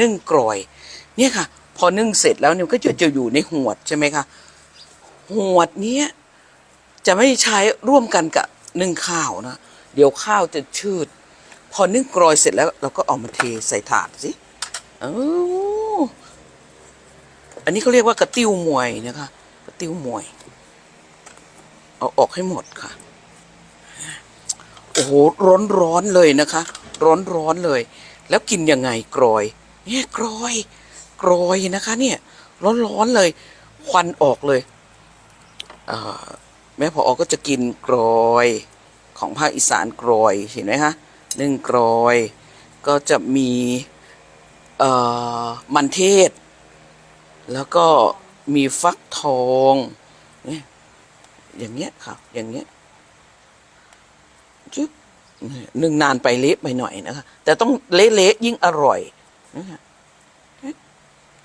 นึ่งกรอย เนี่ยค่ะ พอนึ่งเสร็จแล้วเนี่ยก็จะจะอยู่ในหวดใช่ไหมคะหวดเนี้ยจะไม่ใช้ร่วมกันกับนึ่งข้าวนะเดี๋ยวข้าวจะชืด พอนึ่งกรอยเสร็จแล้ว เราก็เอามาเทใส่ถาดสิอออันนี้เขาเรียกว่ากระติ้วมวยนะคะกระติ้วมวย เอาออกให้หมดค่ะ โอ้โหร้อนร้อนๆเลยนะคะ ร้อนร้อนๆเลย แล้วกินยังไงกรอย เนี่ยกรอยกรอยนะคะ เนี่ยร้อนๆเลยควันออกเลยแม่พออก็จะกินกรอยของภาคอีสานกรอยเห็นไหมคะหนึ่งกรอยก็จะมีมันเทศ แล้วก็มีฟักทองเนี่ยอย่างเงี้ยค่ะอย่างเงี้ยจึ๊บหนึ่งนานไปเละไปหน่อยนะคะ แต่ต้องเละๆยิ่งอร่อย นะคะ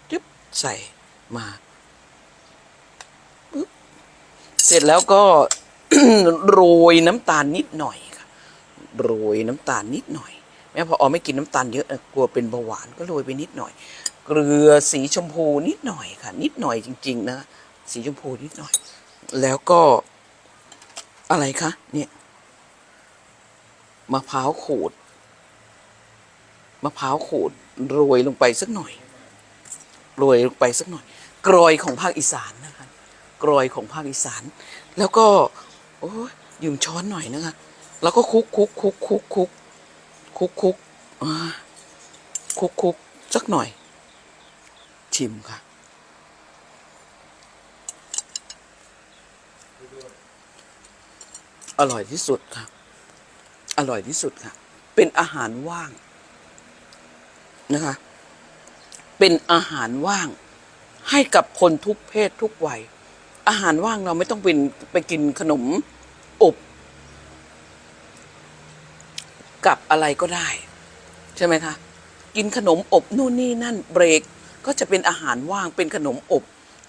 จึ๊บใส่มาปึ๊บเสร็จแล้วก็โรยน้ำตาลนิดหน่อยค่ะโรยน้ำตาลนิดหน่อย แม่พออไม่กินน้ำตาลเยอะกลัวเป็นเบาหวานก็โรยไปนิดหน่อย เกลือสีชมพูนิดหน่อยค่ะ นิดหน่อยจริง ๆ นะสีชมพูนิดหน่อย แล้วก็อะไรคะเนี่ยมะพร้าวขูด มะพร้าวขูดโรยลงไปสักหน่อยโรยลงไปสักหน่อย กรอยของภาคอีสานนะคะกรอยของภาคอีสาน แล้วก็โอ้ยยืมช้อนหน่อยนะคะแล้วก็คลุกคลุกคลุกคลุกคลุกคลุกคลุกคลุกคลุกสักหน่อย ชิมค่ะ อร่อยที่สุดค่ะ อร่อยที่สุดค่ะ เป็นอาหารว่าง นะคะ เป็นอาหารว่างให้กับคนทุกเพศทุกวัย อาหารว่างเราไม่ต้องเป็นไปกินขนมอบกับอะไรก็ได้ ใช่ไหมคะ กินขนมอบนู่นนี่นั่นเบรกก็จะเป็นอาหารว่างเป็นขนมอบ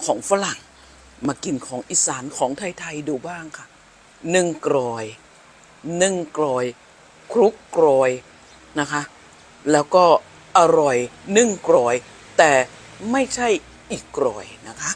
ของฝรั่ง มากินของอีสานของไทย ๆ ดูบ้างค่ะนึ่งกรอยนึ่งกรอย คลุกกรอยนะคะ แล้วก็ อร่อยนึ่งกรอย แต่ไม่ใช่อีกกรอยนะคะ